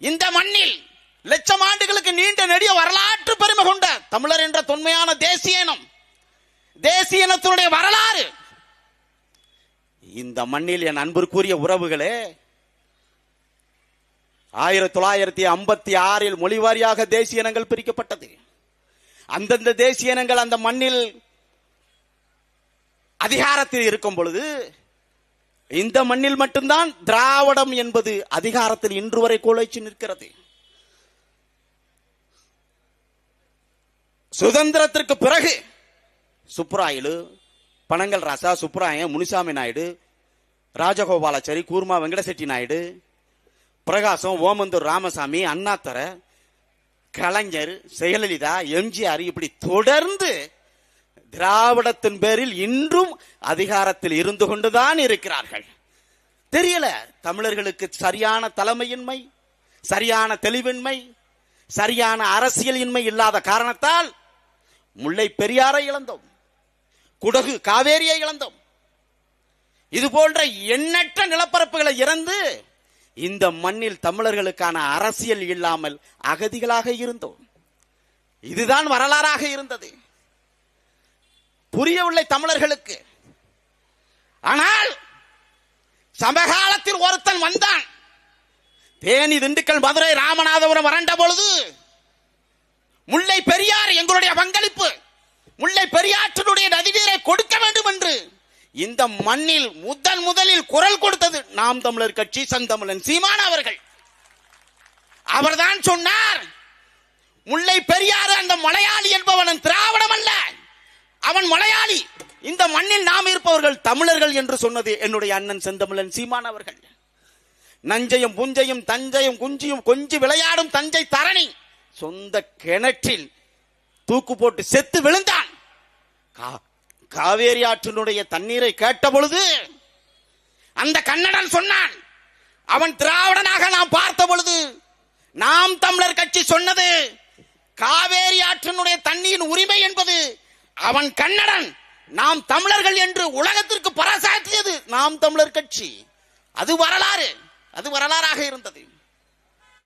இந்த மண்ணில் லட்சம் ஆண்டுகளுக்கு நீண்ட நெடிய வரலாற்று பெருமை கொண்ட தமிழர் என்ற தொன்மையான தேசிய இனம் தேசிய இனத்தினுடைய வரலாறு. இந்த மண்ணில் என் அன்பிற்குரிய உறவுகளே ஆயிரத்தி தொள்ளாயிரத்தி ஐம்பத்தி ஆறில் மொழிவாரியாக தேசிய இனங்கள் பிரிக்கப்பட்டது. அந்தந்த தேசிய இனங்கள் அந்த மண்ணில் அதிகாரத்தில் இருக்கும் பொழுது இந்த மண்ணில் மட்டும்தான் திராவிடம் என்பது அதிகாரத்தில் இன்று வரை கோலைச்சு நிற்கிறது. சுதந்திரத்திற்கு பிறகு சுப்ராயலு பனங்கல் ராசா சுப்ராயன் முனிசாமி நாயுடு ராஜகோபாலாச்சாரி கூர்மா வெங்கடசெட்டி நாயுடு பிரகாசம் ஓமந்தூர் ராமசாமி அண்ணாத்தர கலைஞர் ஜெயலலிதா எம்ஜிஆர் இப்படி தொடர்ந்து திராவிடத்தின் பேரில் இன்றும் அதிகாரத்தில் இருந்து கொண்டுதான் இருக்கிறார்கள். தெரியல தமிழர்களுக்கு சரியான தலைமையின்மை சரியான தெளிவின்மை சரியான அரசியல் இன்மை இல்லாத காரணத்தால் முல்லை பெரியாரை இழந்தோம் குடகு காவேரியை இழந்தோம். இது போன்ற எண்ணற்ற நிலப்பரப்புகளை இறந்து இந்த மண்ணில் தமிழர்களுக்கான அரசியல் இல்லாமல் அகதிகளாக இருந்தோம். இதுதான் வரலாறாக இருந்தது. புரியவில்லை தமிழர்களுக்கு. ஆனால் சமகாலத்தில் ஒருத்தன் வந்தான். தேனி திண்டுக்கல் மதுரை ராமநாதபுரம் வறண்ட பொழுது முல்லை பெரியார் எங்களுடைய பங்களிப்பு. முல்லை பெரியாற்றினுடைய நதிநீரை கொடுக்க வேண்டும் என்று இந்த மண்ணில் முதன் முதலில் குரல் கொடுத்தது நாம் தமிழர் கட்சி சந்தமிழன் சீமான் அவர்கள். அவர்தான் சொன்னார் முல்லை பெரியாறு அந்த மலையாளி என்பவன் திராவிடம் அல்ல. அவன் மலையாளி. இந்த மண்ணில் நாம் இருப்பவர்கள் தமிழர்கள் என்று சொன்னது என்னுடைய அண்ணன் செந்தமிழன் சீமான் அவர்கள். நஞ்சையும் புஞ்சையும் தஞ்சையும் குஞ்சியும் கொஞ்சி விளையாடும் தஞ்சை தரணி சொந்த கிணற்றில் தூக்கு போட்டு செத்து விழுந்தான். கா- காவேரி ஆற்றினுடைய தண்ணீரை கேட்ட பொழுது அந்த கன்னடன் சொன்னான் அவன் திராவிடனாக நாம் பார்த்த பொழுது நாம் தமிழர் கட்சி சொன்னது காவேரி ஆற்றினுடைய தண்ணீரின் உரிமை என்பது அவன் கன்னடன் நாம் தமிழர்கள் என்று உலகத்திற்கு பறைசாற்றியது நாம் தமிழர் கட்சி. அது வரலாறு. அது வரலாறாக இருந்தது.